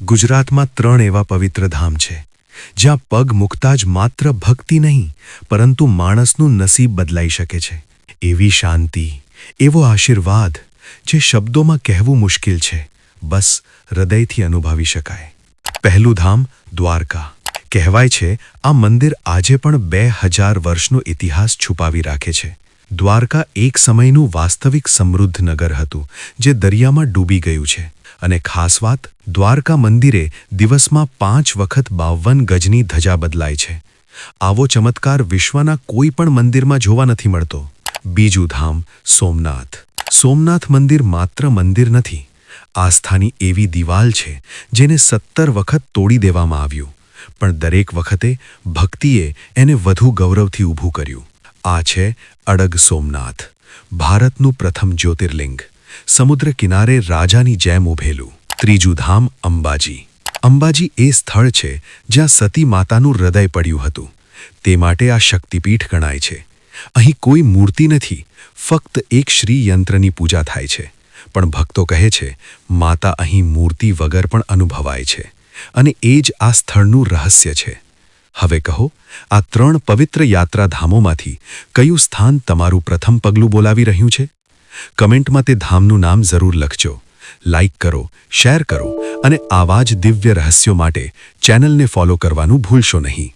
ગુજરાતમાં ત્રણ એવા પવિત્ર ધામ છે, જ્યાં પગ મૂકતા જ માત્ર ભક્તિ નહીં, પરંતુ માણસનું નસીબ બદલાઈ શકે છે. એવી શાંતિ, એવો આશીર્વાદ, જે શબ્દોમાં કહેવું મુશ્કેલ છે, બસ હૃદયથી અનુભવી શકાય. પહેલું ધામ દ્વારકા. કહેવાય છે, આ મંદિર આજે પણ બે હજાર વર્ષનો ઇતિહાસ છુપાવી રાખે છે. દ્વારકા એક સમયનું વાસ્તવિક સમૃદ્ધ નગર હતું, જે દરિયામાં ડૂબી ગયું છે. અને ખાસ વાત, દ્વારકા મંદિરે દિવસમાં પાંચ વખત બાવન ગજની ધજા બદલાય છે. આવો ચમત્કાર વિશ્વના કોઈ પણ મંદિરમાં જોવા નથી મળતો. બીજું ધામ, સોમનાથ. સોમનાથ મંદિર માત્ર મંદિર નથી. આસ્થાની એવી દિવાલ છે, જેને સત્તર વખત તોડી દેવામાં આવ્યું. પણ દરેક વખતે ભક્તિએ એને વધુ ગૌરવથી ઊભું કર્યું. આ છે અડગ સોમનાથ, ભારતનું પ્રથમ જ્યોતિર્લિંગ. સમુદ્ર કિનારે રાજાની જેમ ઉભેલું. ત્રીજું ધામ અંબાજી. અંબાજી એ સ્થળ છે જ્યાં સતી માતાનું હૃદય પડ્યું હતું. તે માટે આ શક્તિપીઠ ગણાય છે. અહીં કોઈ મૂર્તિ નથી, ફક્ત એક શ્રી યંત્રની પૂજા થાય છે. પણ ભક્તો કહે છે, માતા અહીં મૂર્તિ વગર પણ અનુભવાય છે. અને એ જ આ સ્થળનું રહસ્ય છે. હવે કહો, આ ત્રણ પવિત્ર યાત્રાધામોમાંથી કયું સ્થાન તમારું પ્રથમ પગલું બોલાવી રહ્યું છે? કમેન્ટમાં તે ધામનું નામ જરૂર લખજો. લાઇક કરો શેર કરો અને આવા જ દિવ્ય રહસ્યો માટે ચેનલને ફોલો કરવાનું ભૂલશો નહીં.